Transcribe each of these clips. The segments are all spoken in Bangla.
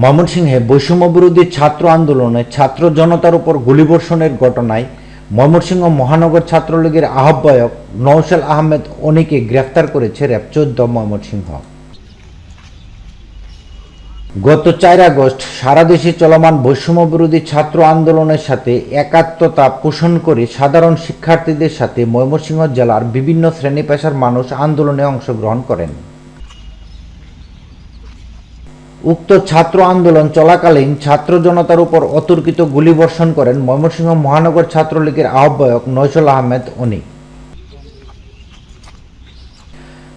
ময়মনসিংহে বৈষম্য বিরোধী ছাত্র আন্দোলনে ছাত্র জনতার উপর গুলিবর্ষণের ঘটনায় ময়মনসিংহ মহানগর ছাত্রলীগের আহ্বায়ক নৌশাল আহমেদ অনিকে গ্রেফতার করেছে র্যাব চোদ্দ ময়মনসিংহ। গত চার আগস্ট সারা দেশে চলমান বৈষম্য বিরোধী ছাত্র আন্দোলনের সাথে একাত্মতা পোষণ করে সাধারণ শিক্ষার্থীদের সাথে ময়মনসিংহ জেলার বিভিন্ন শ্রেণি পেশার মানুষ আন্দোলনে অংশগ্রহণ করেন। উক্ত ছাত্র আন্দোলন চলাকালীন ছাত্র জনতার উপর অতর্কিত গুলিবর্ষণ করেন ময়মনসিংহ মহানগর ছাত্রলীগের আহ্বায়ক নৈসল আহমেদ অনি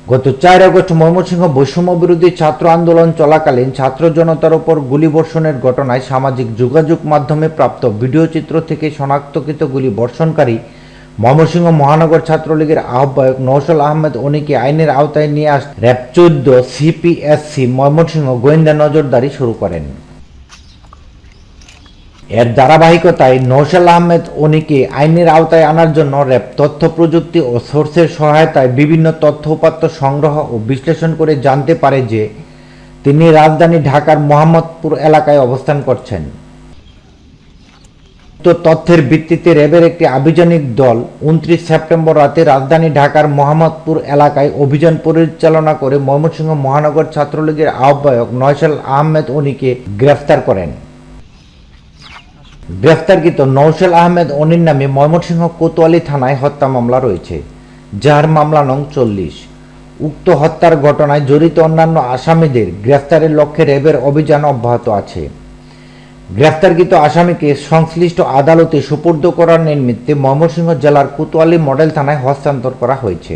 গত চার আগস্ট ময়মনসিংহ বৈষম্য বিরোধী ছাত্র আন্দোলন চলাকালীন ছাত্র জনতার উপর গুলিবর্ষণের ঘটনায় সামাজিক যোগাযোগ মাধ্যমে প্রাপ্ত ভিডিও চিত্র থেকে শনাক্তকৃত গুলি বর্ষণকারী ময়মনসিংহ মহানগর ছাত্রলীগের আহ্বায়ক নৌসল আহমেদ অনিকে আইনের আওতায় নিয়ে আস র্যাব চোদ্দ সিপিএসসি ময়মনসিংহ গোয়েন্দা নজরদারি শুরু করেন। এর ধারাবাহিকতায় নৌশাল আহমেদ অনিকে আইনের আওতায় আনার জন্য র্যাব তথ্য প্রযুক্তি ও সোর্সের সহায়তায় বিভিন্ন তথ্য উপাত্ত সংগ্রহ ও বিশ্লেষণ করে জানতে পারে যে তিনি রাজধানী ঢাকার মোহাম্মদপুর এলাকায় অবস্থান করছেন। তো তথ্যের ভিত্তিতে র্যাবের একটি আভিযানিক দল উনত্রিশ সেপ্টেম্বর রাতে রাজধানী ঢাকার মোহাম্মদপুর এলাকায় অভিযান পরিচালনা করে ময়মনসিংহ মহানগর ছাত্রলীগের আহ্বায়ক নয়সাল আহমেদ অনিকে গ্রেফতার করেন। গ্রেফতারকৃত নৌশেল আহমেদ অনির নামে ময়মনসিংহ কোতোয়ালি থানায় হত্যা মামলা রয়েছে, যার মামলা নং চল্লিশ। উক্ত হত্যার ঘটনায় জড়িত অন্যান্য আসামিদের গ্রেফতারের লক্ষ্যে র্যাবের অভিযান অব্যাহত আছে। গ্রেফতারকৃত আসামিকে সংশ্লিষ্ট আদালতে সুপর্দ করার নিমিত্তে ময়মনসিংহ জেলার কোতোয়ালি মডেল থানায় হস্তান্তর করা হয়েছে।